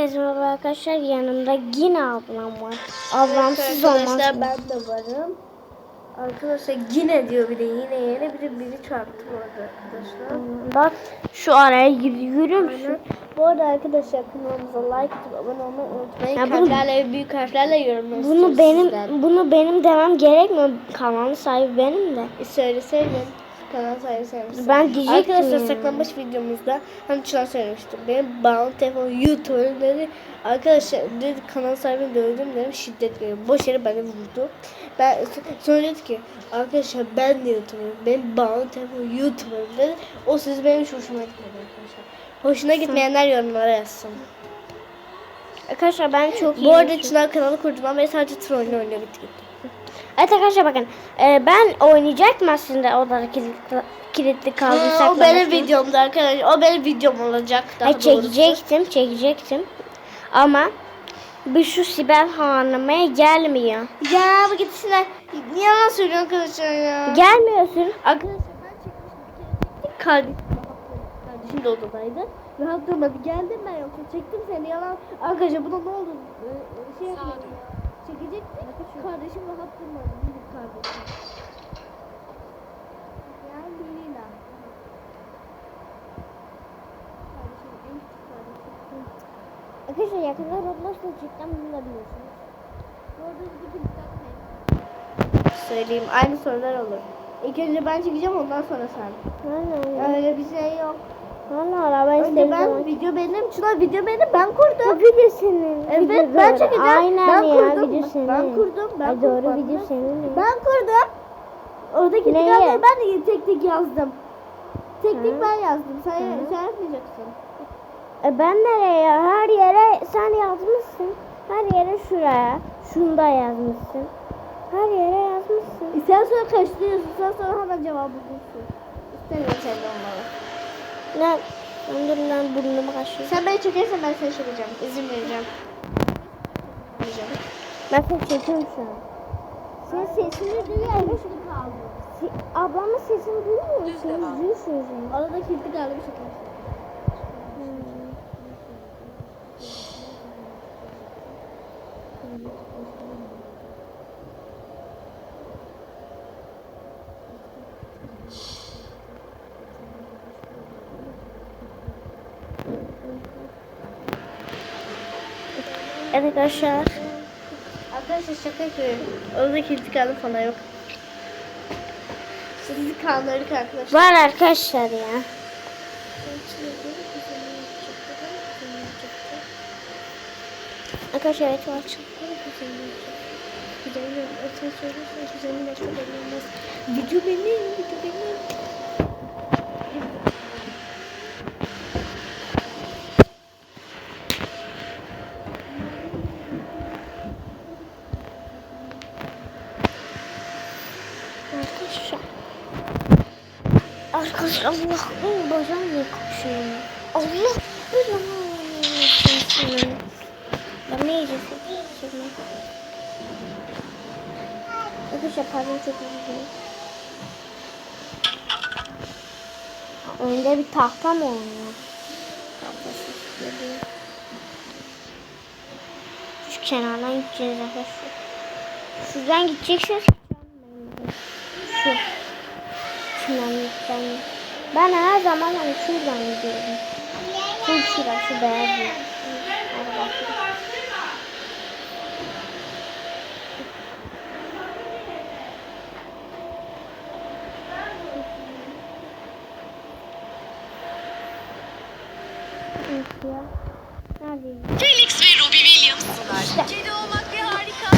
Merhaba arkadaşlar yanımda yine ablam var. Ablamsız olmaz. Arkadaşlar ben de varım. Arkadaşlar yine diyor bir de yine yine bir de biri çarptı bu arkadaşlar. Bak şu araya müsün? Aynen. Bu arada arkadaşlar kanalımıza like atıp abone olmayı unutmayın. Ya bunu- Kalplerle büyük harflerle yorumlar Bunu benim sizden. bunu benim demem gerekmiyor. Kanalın sahibi benim de. E, Söyleseydin. Kanal sahibi? Ben diyecektim Arkadaşlar saklanmış videomuzda hani şuna söylemiştim. Benim bağlı telefon YouTuber dedi. Arkadaşlar dedi kanal sahibini dövdüm dedim şiddet veriyorum. Boş yere beni vurdu. Ben sonra dedi ki arkadaşlar ben de YouTuber'ım. Benim bağlı telefon YouTuber dedi. O söz benim hiç hoşuma gitmedi arkadaşlar. Hoşuna gitmeyenler yorumlara yazsın. Arkadaşlar ben çok. Bu arada Çınar kanalı kurduğundan beri sadece troll oynuyor bitti gitti. Evet arkadaşlar bakın. e, ben oynayacaktım aslında odada kilitli, kilitli kaldı. Ha, o benim mı? videomda arkadaşlar. O benim videom olacak. Daha doğrusu. çekecektim, çekecektim. Ama bir şu Sibel Hanım'a gelmiyor. Ya bu gitsinler. Niye yalan söylüyorsun arkadaşlar ya? Gelmiyorsun. Arkadaşlar ben çekmiştim. Kardeşim, kardeşim de odadaydı. Rahat durmadı. Geldim ben yoksa çektim seni yalan. Arkadaşlar buna ne oldu? Ee, şey yapmayın. Çekecektik. Kardeşim rahat durmadı. Minik kardeşim. Yani Lila. Kardeşim en küçük kardeşim. Arkadaşlar yakında Roblox'ta cidden bunu da biliyorsunuz. Bu arada bir de Söyleyeyim aynı sorular olur. İlk önce ben çekeceğim ondan sonra sen. Aynen. Öyle bir şey yok. Valla ben Önce ben zaman. video benim. Çınar video benim. Ben kurdum. video senin. Evet Video ben çekeceğim. Aynen ben ya kurdum. video senin. Ben kurdum. Ben Ay, doğru video senin. Ben kurdum. Oradaki tıkanları ben de tek tek yazdım. Tek tek Hı. ben yazdım. Sen, Hı. sen yapmayacaksın. E ben nereye? ya? Her yere sen yazmışsın. Her yere şuraya. Şunda yazmışsın. Her yere yazmışsın. E sen sonra karıştırıyorsun. Sen sonra hemen cevabı bulursun. İstemiyorum senden onları. Ne? Ben dur lan burnumu kaşıyorum. Sen beni çekersen ben seni çekeceğim. İzin vereceğim. Vereceğim. Ben seni çekiyorum şu an. Sen sesini duyuyor. Kaldı. Si- ablamın sesini duymuyor musun? Duyuyorsunuz yani. Arada kilitli kaldı bir Evet arkadaşlar. Arkadaşlar şaka yapıyorum. Orada kilitli kaldı falan yok. Sizi kandırdık arkadaşlar. Var arkadaşlar ya. Arkadaşlar evet var. Video benim, video benim. Arkadaşlar. Arkadaşlar Allah'ım bacağım ne koşuyor? Allah belanı Ben ne yiyeceğim? Arkadaşlar pardon çok dilerim. Önde bir tahta mı geliyor. Şu kenardan gideceğiz arkadaşlar. Şuradan gideceksiniz. Şu. Çimenlikten. Ben her zaman hani şuradan gidiyorum. Full şura, şu beyaz. Neredeyim? Felix ve Robbie Williams sunar. Kedi olmak bir harika.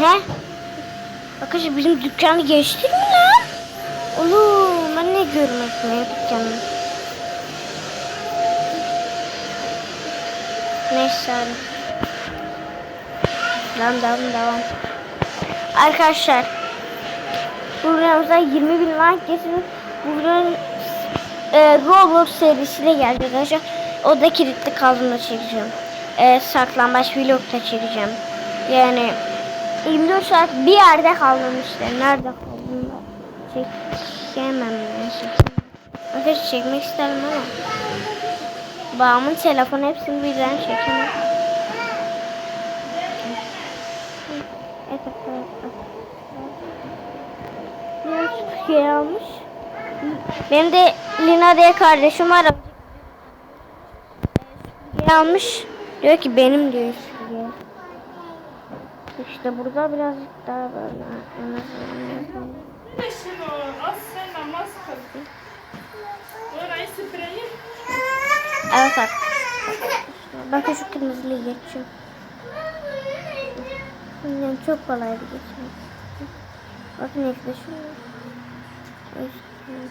He? Arkadaşlar bizim dükkanı geçti mi lan? Oğlum ben ne görmek ne dükkanı? Neyse hadi. Devam devam devam. Arkadaşlar videomuza 20 bin like getirin. Bu videonun e, Roblox serisiyle geldi arkadaşlar. O da kilitli kaldığında çekeceğim. E, saklambaç vlog da çekeceğim. Yani 24 saat bir yerde kaldım işte. Nerede kaldım Çekemem ben çekemem. Arkadaşlar çekmek isterim ama. Babamın telefonu hepsini birden çekemem. Evet, evet, şey almış. Benim de Lina diye kardeşim var. Süpürge almış. Diyor ki benim diyor. İşte burada birazcık daha böyle. en azından. Nossa, na máscara. Orayı spreyi. Evet bak. Bakın şu kırmızılıyı geçiyor. Yani çok kolay bir geçiyor. Bakın yaklaşıyor. Üstüne.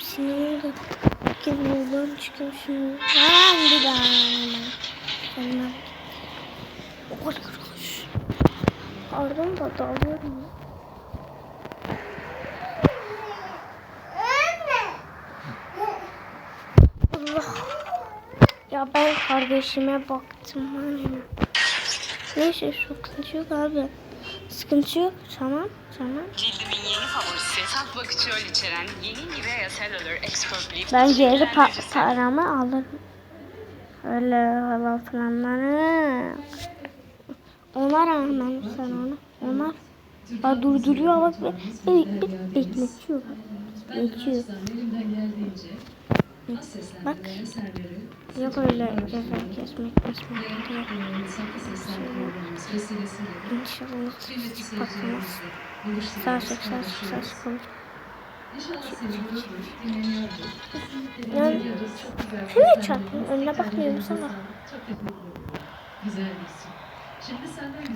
Sinirli de. Kenardan çıkıyor şimdi. Lan bir daha. Sonra. O kadar koş. Pardon da dalıyorum. Allah. Ya ben kardeşime baktım. ya. Neyse sıkıntı yok abi. Sıkıntı yok. Tamam. Tamam. Cildimin yeni favorisi saf bakıcı içeren yeni Nivea Cellular Expert Lift Ben geri pa- paramı alırım. Öyle hava falanları. Ona rağmen sen onu. Onlar Bak durduruyor bak. Be, be, be, bekletiyor. Bekletiyor. Bak. Yok öyle ceza kesmek kesmek diye. İnşallah bakmaz. Sağ sık sağ sık sağ sık olur. Yani sen ne çarptın? Önüne bakmıyor musun bak.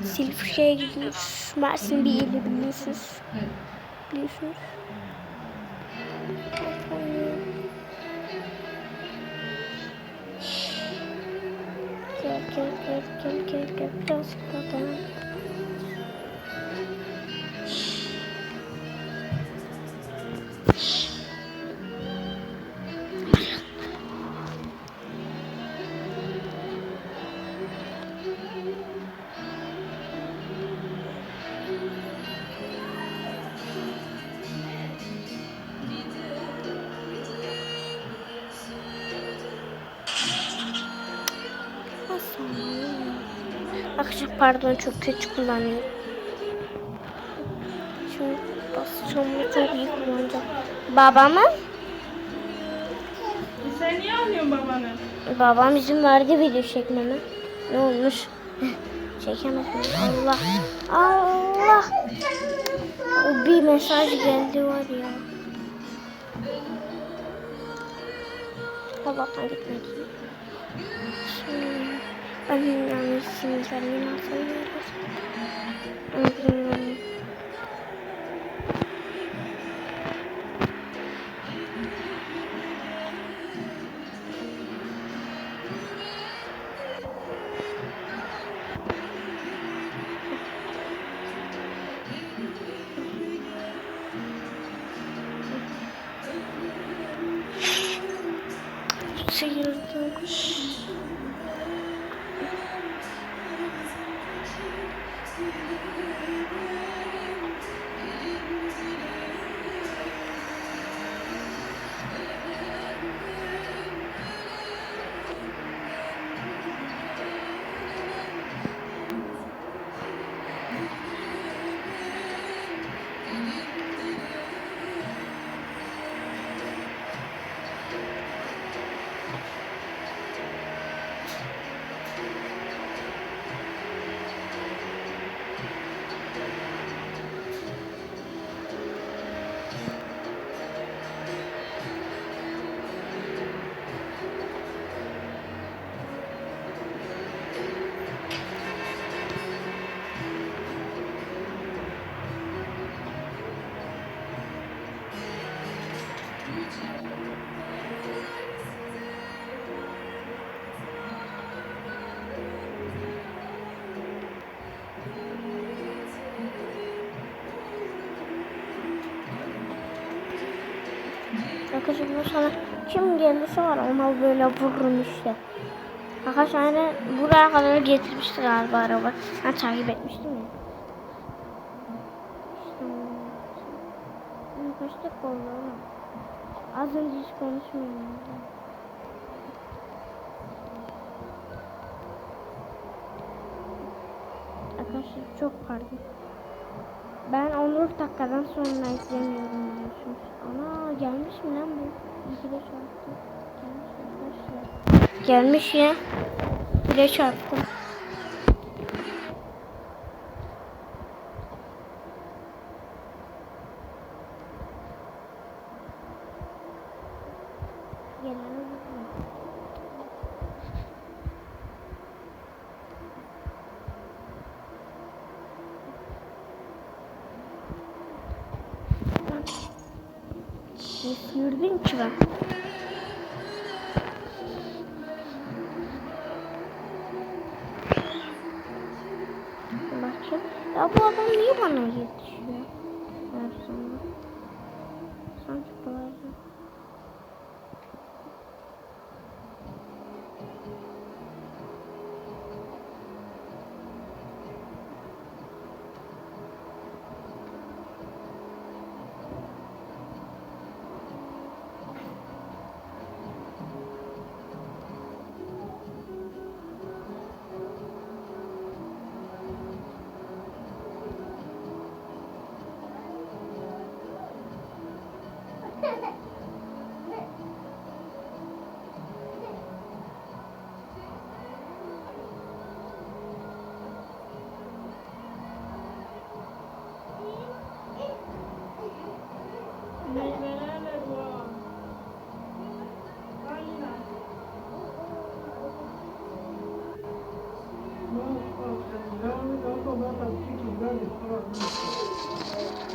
Silifke'ye gidiyoruz. Mersin bir ili biliyorsunuz. Biliyorsunuz. Gel gel gel biraz daha. Arkadaşlar pardon çok kötü kullanıyorum. Şimdi basacağım ve çok iyi kullanacağım. Babamın Sen niye alıyorsun babanı? Babam izin verdi video çekmeme. Ne olmuş? Çekemedim. Allah. Allah. O bir mesaj geldi var ya. Allah'tan gitmedi. Şimdi ben yanlış sinirlerimi nasıl いいね! Arkadaşlar bu sana kim gelirse var ona böyle vururum işte. Arkadaşlar buraya kadar getirmişti galiba araba. Ben takip etmiştim ya. İşte. Kaç dakika? Az önce hiç konuşmuyorum. Arkadaşlar çok pardon. Ben 14 dakikadan sonra izlemiyorum biliyorsunuz. Ana gelmiş mi lan bu? İki de çarptı. Gelmiş arkadaşlar. Gelmiş ya. Bir de çarptı. Gelene sıyırdın ki ben? Ya bu adam niye bana yetişiyor? Her zaman. Sanki kolay.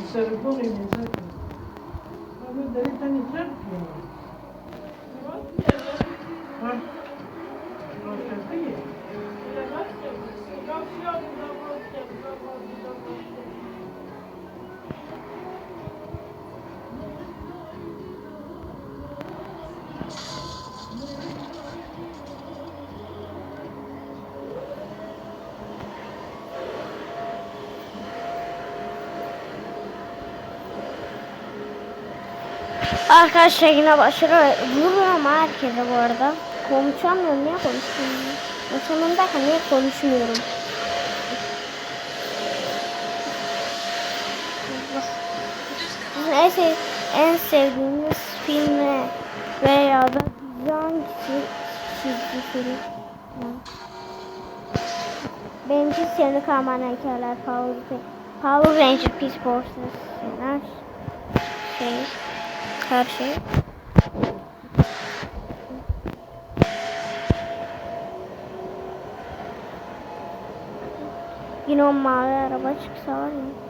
Msarikuni mwenzake amedalita Arkadaşlar yine başarı vuruyorum herkese bu arada. Konuşamıyorum niye konuşmuyorum? Sonundayken niye konuşmuyorum? Sizin en, sev en sevdiğiniz film ne? Veya da hangisi çizgi film? Benimki seni kahraman heykeller Power, Power Ranger Peace Forces şey her şey. Yine o mavi araba çıksa var ya.